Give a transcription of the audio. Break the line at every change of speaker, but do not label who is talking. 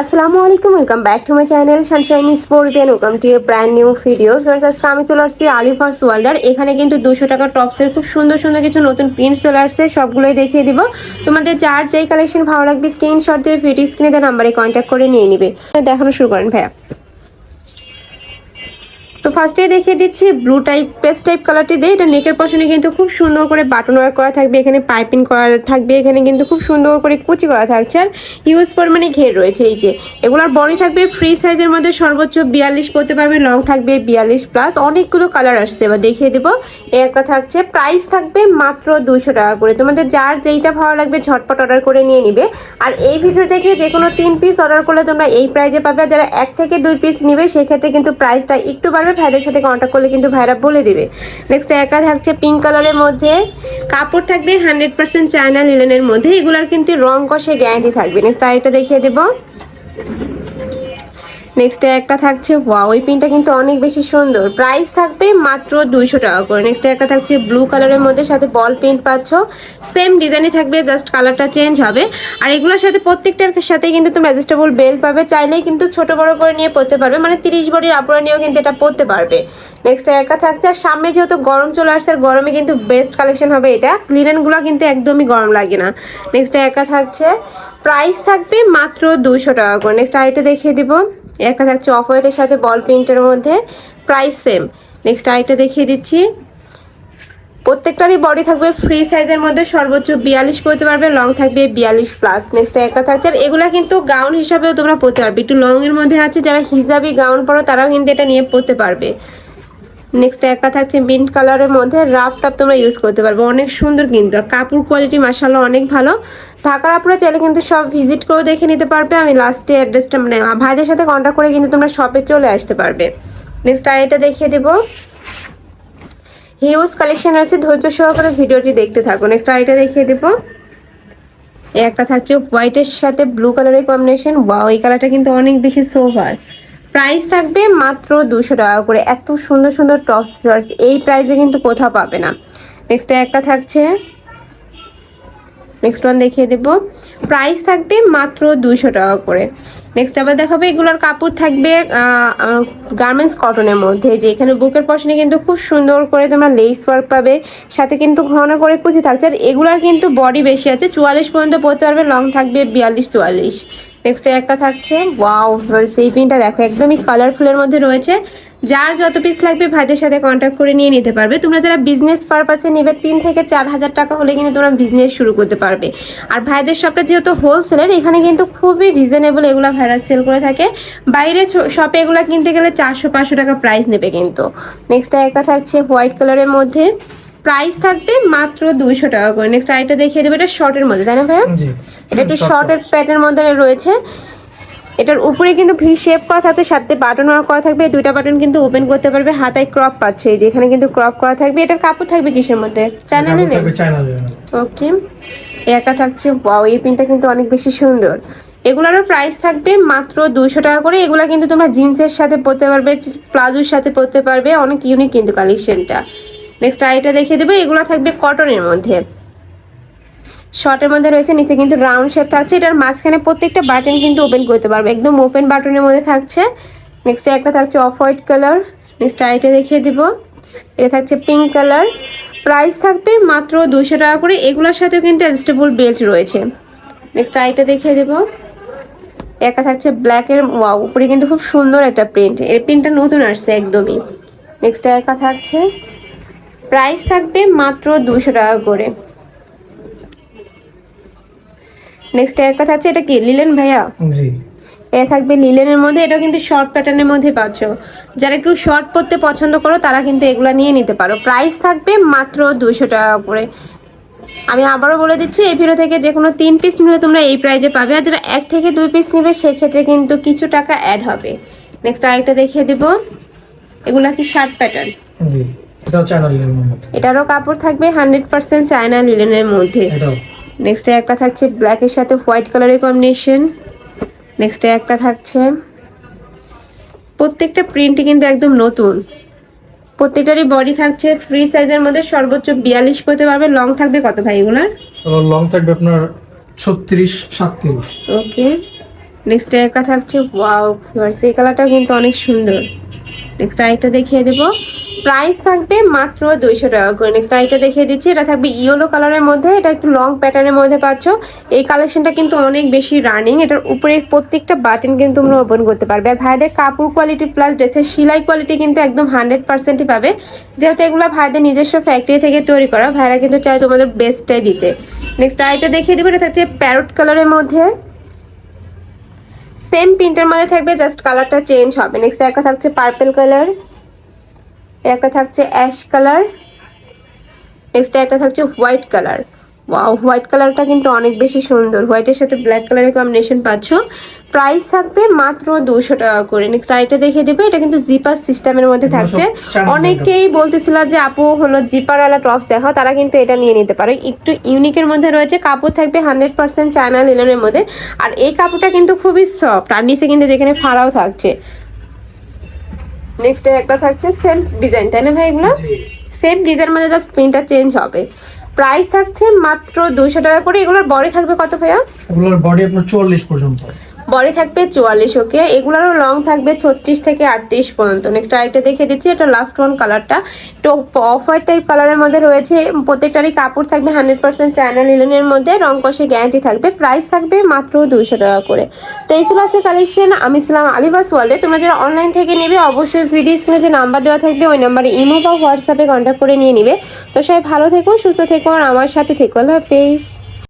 আসসালামু আলাইকুম welcome back to my channel sunshine sport ফোরবেন welcome to a brand new video friends আজকে আমি চলে আসছি আলিফার্স ওয়ার্ল্ডার এখানে কিন্তু দুশো টাকা টপসের খুব সুন্দর সুন্দর কিছু নতুন প্রিন্ট চলে আসছে, সবগুলোই দেখিয়ে দিব। তোমাদের যার যেই কালেকশন ভালো লাগবে স্ক্রিনশট দিয়ে ভিডিও স্ক্রিনে দেওয়া নাম্বারে কন্ট্যাক্ট করে নিয়ে নিবে। দেখানো শুরু করেন ভাইয়া। তো ফার্স্টে দেখিয়ে দিচ্ছি ব্লু টাইপ পেস্ট টাইপ কালারটি দিয়ে এটা নেকের পশনে কিন্তু খুব সুন্দর করে বাটন ওয়ার্ক করা থাকবে, এখানে পাইপিং করা থাকবে, এখানে কিন্তু খুব সুন্দর করে কুচি করা থাকছে আর ইউজ পরিমাণে ঘের রয়েছে এই যে। এগুলোর বডি থাকবে ফ্রি সাইজের মধ্যে সর্বোচ্চ বিয়াল্লিশ পড়তে পারবে লং থাকবে বিয়াল্লিশ প্লাস অনেকগুলো কালার আসছে। এবার দেখিয়ে দেবো, এই একটা থাকছে প্রাইস থাকবে মাত্র দুশো টাকা করে। তোমাদের যার যেইটা ভালো লাগবে ঝটপট অর্ডার করে নিয়ে নিবে। আর এই ভিডিও থেকে যে কোনো তিন পিস অর্ডার করলে তোমরা এই প্রাইজে পাবে। যারা এক থেকে দুই পিস নিবে, সেক্ষেত্রে কিন্তু প্রাইসটা একটু বাড়বে ভাইদের সাথে কন্ট্যাক্ট করলে কিন্তু ভাইরা বলে দেবে। নেক্সট একটা থাকছে পিঙ্ক কালারের মধ্যে। কাপড় থাকবে হান্ড্রেড পার্সেন্ট চায়না লিলেনের মধ্যে। এগুলার কিন্তু রং কষে গ্যারান্টি থাকবে। নেক্সট আরেকটা দেখিয়ে দেবো। নেক্সট একটা থাকছে ওয়াও ওই পিনটা কিন্তু অনেক বেশি সুন্দর। প্রাইস থাকবে মাত্র দুইশো টাকা করে। নেক্সট একটা থাকছে ব্লু কালারের মধ্যে সাথে বল প্রিন্ট পাচ্ছ। সেম ডিজাইনই থাকবে জাস্ট কালারটা চেঞ্জ হবে। আর এগুলোর সাথে প্রত্যেকটার সাথে কিন্তু তুমি অ্যাডজাস্টেবল বেল্ট পাবে। চাইলেই কিন্তু ছোট বড় করে নিয়ে পরতে পারবে। মানে তিরিশ বডির আপুরা নিয়েও কিন্তু এটা পরতে পারবে। নেক্সট একটা থাকছে, আর সামনে যেহেতু গরম চলে আসছে, আর গরমে কিন্তু বেস্ট কালেকশন হবে এটা। লিনেনগুলো কিন্তু একদমই গরম লাগে না। নেক্সট একটা থাকছে প্রাইস থাকবে মাত্র দুশো টাকা করে। নেক্সট আরেকটা দেখিয়ে দিব। একটা থাকছে অফ হোয়াইটের সাথে বল প্রিন্টের মধ্যে প্রাইস সেম নেক্সট আরেকটা দেখিয়ে দিচ্ছি। প্রত্যেকটারই বডি থাকবে ফ্রি সাইজের মধ্যে, সর্বোচ্চ বিয়াল্লিশ পড়তে পারবে লং থাকবে বিয়াল্লিশ প্লাস নেক্সট একটা থাকছে, আর এগুলা কিন্তু গাউন হিসাবেও তোমরা পড়তে পারবে। একটু লংয়ের মধ্যে আছে, যারা হিজাবি গাউন পরো, তারাও কিন্তু এটা নিয়ে পড়তে পারবে। নেক্সট একটা থাকছে মিন্ট কালারের মধ্যে রাফ টাপ তোমরা ইউজ করতে পারবে। অনেক সুন্দর কিন্তু। আর কাপড় কোয়ালিটি মাসাল্লাহ অনেক ভালো। ঢাকার আপনারা চাইলে কিন্তু সব ভিজিট করে দেখে নিতে পারবে। আমি লাস্টে অ্যাড্রেসটা মানে ভাইদের সাথে কন্ট্যাক্ট করে কিন্তু তোমরা শপে চলে আসতে পারবে। নেক্সট আর এটা দেখিয়ে দেবো। হিউজ কালেকশন আছে ধৈর্য সহকারে ভিডিওটি দেখতে থাকো। নেক্সট আর এটা দেখিয়ে দেবো। একটা থাকছে হোয়াইটের সাথে ব্লু কালারের কম্বিনেশন বা এই কালারটা কিন্তু অনেক বেশি সোভার প্রাইস থাকবে মাত্র দুশো টাকা করে। এত সুন্দর সুন্দর টপস এই প্রাইসে কিন্তু কোথাও পাবে না। নেক্সট একটা থাকছে নেক্সট ওয়ান দেখিয়ে দেবো। প্রাইস থাকবে মাত্র দুশো টাকা করে। নেক্সট আবার দেখাবো, এগুলোর কাপড় থাকবে গার্মেন্টস কটনের মধ্যে। যে এখানে বুকের পশনে কিন্তু খুব সুন্দর করে তোমরা লেস ওয়ার্ক পাবে, সাথে কিন্তু ঘন করে কুচি থাকছে। আর এগুলার কিন্তু বডি বেশি আছে, চুয়াল্লিশ পর্যন্ত পড়তে পারবে লং থাকবে বিয়াল্লিশ, চুয়াল্লিশ। নেক্সট একটা থাকছে ওয়াও সেই পিনটা দেখো, একদমই কালারফুলের মধ্যে রয়েছে। যার যত পিস লাগবে ভাইদের সাথে কন্ট্যাক্ট করে নিয়ে নিতে পারবে। তোমরা যারা বিজনেস পারপাসে নেবে তিন থেকে চার হাজার টাকা হলে কিন্তু তোমরা বিজনেস শুরু করতে পারবে। আর ভাইদের শপটা যেহেতু হোলসেলের এখানে কিন্তু খুবই রিজনেবল এগুলো ভাইরা সেল করে থাকে। বাইরে শপে এগুলো কিনতে গেলে চারশো পাঁচশো টাকা প্রাইস নেবে কিন্তু। নেক্সট একটা থাকছে হোয়াইট কালারের মধ্যে। প্রাইস থাকবে মাত্র দুইশো টাকা করে। নেক্সট আরেকটা দেখিয়ে দেবে এটা শর্টের মধ্যে তাই না ভাইয়া? এটা একটু শর্টের প্যাটার্নের মধ্যে রয়েছে। এটার উপরে কিন্তু ভি শেপ করা থাকছে সাথে বাটন ওয়ার্ক করা থাকবে দুইটা বাটন কিন্তু ওপেন করতে পারবে হাতায় ক্রপ পাচ্ছে এই যে এখানে কিন্তু ক্রপ করা থাকবে এটার কাপড় থাকবে কিসের মধ্যে? China
linen.
ওকে একটা থাকছে ওয়াও এই পিনটা কিন্তু অনেক বেশি সুন্দর। এগুলোরও প্রাইস থাকবে মাত্র দুশো টাকা করে এগুলা কিন্তু তোমরা জিন্সের সাথে পরতে পারবে প্লাজোর সাথে পরতে পারবে অনেক ইউনিক কিন্তু কালেকশনটা নেক্সট আইটা দেখিয়ে দেবো এগুলো থাকবে কটনের মধ্যে। শর্টের মধ্যে রয়েছে, নিচে কিন্তু রাউন্ড শেপ থাকছে। এটার মাঝখানে প্রত্যেকটা বাটন কিন্তু ওপেন করতে পারবে। একদম ওপেন বাটনের মধ্যে থাকছে। নেক্সট একটা থাকছে অফ হোয়াইট কালার নেক্সট আইটা দেখিয়ে দিব। এটা থাকছে পিঙ্ক কালার প্রাইস থাকবে মাত্র দুশো টাকা করে। এগুলোর সাথেও কিন্তু অ্যাডজাস্টেবল বেল্ট রয়েছে। নেক্সট আইটা দেখিয়ে দেব। একা থাকছে ব্ল্যাকের ওয়াও উপরে কিন্তু খুব সুন্দর একটা প্রিন্ট এর প্রিন্টটা নতুন আসছে একদমই। নেক্সট একা থাকছে। প্রাইস থাকবে মাত্র দুশো টাকা করে। নেক্সট একটা থাকছে এটা কি? লিলেন ভাইয়া?
জি।
এ থাকবে লিলেনের মধ্যে এটা কিন্তু শর্ট প্যাটার্নের মধ্যে পাচ্ছ। যারা একটু শর্ট পরতে পছন্দ করো তারা কিন্তু এগুলো নিয়ে নিতে পারো। প্রাইস থাকবে মাত্র দুশো টাকা করে। আমি আবারও বলে দিচ্ছি এই ভিডিও থেকে যে কোনো তিন পিস নিলে তোমরা এই প্রাইজে পাবে। আর যারা এক থেকে দুই পিস নেবে সেক্ষেত্রে কিন্তু কিছু টাকা অ্যাড হবে। নেক্সট আরেকটা দেখিয়ে দিব। এগুলা কি শার্ট প্যাটার্ন এটারও কাপড় থাকবে হান্ড্রেড পার্সেন্ট চায়না লিলেনের মধ্যে। নেক্সটে একটা থাকছে ব্ল্যাকের সাথে হোয়াইট কালারের কম্বিনেশন নেক্সটে একটা থাকছে। প্রত্যেকটা প্রিন্টই কিন্তু একদম নতুন। প্রত্যেকটারই বডি থাকছে ফ্রি সাইজের মধ্যে সর্বোচ্চ বিয়াল্লিশ পড়তে পারবে। লং থাকবে কত ভাই এগুলার?
লং থাকবে আপনার ছত্রিশ সাতত্রিশ।
ওকে নেক্সট একটা থাকছে ওয়াও এই কালারটাও কিন্তু অনেক সুন্দর। নেক্সট আরেকটা দেখিয়ে দেব। প্রাইস থাকবে মাত্র দুইশো টাকা করে। নেক্সট আরেকটা দেখিয়ে দিচ্ছি, এটা থাকবে ইয়েলো কালারের মধ্যে, এটা একটু লং প্যাটার্নের মধ্যে পাচ্ছ। এই কালেকশনটা কিন্তু অনেক বেশি রানিং এটার উপরের প্রত্যেকটা বাটন কিন্তু তোমরা ওপেন করতে পারবে। আর ভাইদের কাপড় কোয়ালিটি প্লাস ড্রেসের সেলাই কোয়ালিটি কিন্তু একদম হান্ড্রেড পার্সেন্টই পাবে। যেহেতু এগুলো ভাইদের নিজস্ব ফ্যাক্টরি থেকে তৈরি করা, ভাইরা কিন্তু চায় তোমাদের বেস্টটাই দিতে। নেক্সট আরেকটা দেখিয়ে দেবো, এটা থাকছে প্যারট কালারের মধ্যে। সেম প্রিন্টের মধ্যে থাকবে জাস্ট কালারটা চেঞ্জ হবে। নেক্সট একটা থাকছে পার্পেল কালার একটা থাকছে অ্যাশ কালার নেক্সট একটা থাকছে হোয়াইট কালার। ওয়াও হোয়াইট কালারটা কিন্তু অনেক বেশি সুন্দর। হোয়াইটের সাথে ব্ল্যাক কালারের কম্বিনেশন পাচ্ছ। প্রাইস থাকবে মাত্র দুশো টাকা করে। নেক্সট আইটা দেখিয়ে দেবো এটা কিন্তু জিপার সিস্টেমের মধ্যে থাকছে। অনেকেই বলতেছিল যে আপু হলো জিপারওয়ালা টপস দেখো তারা কিন্তু এটা নিয়ে নিতে পারো। একটু ইউনিকের মধ্যে রয়েছে কাপড় থাকবে হান্ড্রেড পার্সেন্ট চায়না লিলনের মধ্যে। আর এই কাপড়টা কিন্তু খুবই সফট আর নিচে কিন্তু যেখানে ফাড়াও থাকছে। নেক্সট একটা থাকছে সেম ডিজাইন তাই না ভাই এগুলো? সেম ডিজাইন মধ্যে জাস্ট প্রিন্টটা চেঞ্জ হবে। প্রাইস থাকছে মাত্র দুইশো টাকা করে এগুলোর বডি থাকবে কত ভাইয়া?
এগুলোর বডি আপনার চুয়াল্লিশ পর্যন্ত।
বডি থাকবে চুয়াল্লিশ, ওকে? এগুলোরও লং থাকবে ছত্রিশ থেকে আটত্রিশ পর্যন্ত। নেক্সট আরেকটা দেখে দিচ্ছি, এটা লাস্ট ওয়ান কালারটা একটু অফ হোয়াইট টাইপ কালারের মধ্যে রয়েছে, প্রত্যেকটারই কাপড় থাকবে হান্ড্রেড পার্সেন্ট চায়না লিলেনের মধ্যে, রং কষে গ্যারান্টি থাকবে। প্রাইস থাকবে মাত্র দুশো টাকা করে। তো এই ছিল আজকে কালেকশন আমি ছিলাম আলিবাস ওয়ার্ল্ডে তোমরা যারা অনলাইন থেকে নেবে, অবশ্যই ভিডিও স্ক্রিনে যে নাম্বার দেওয়া থাকবে, ওই নাম্বারে ইমো বা হোয়াটসঅ্যাপে কন্ট্যাক্ট করে নিয়ে নিবে। তো সবাই ভালো থেকো, সুস্থ থেকো, আর আমার সাথে থেকো। আল্লাহ হাফেজ।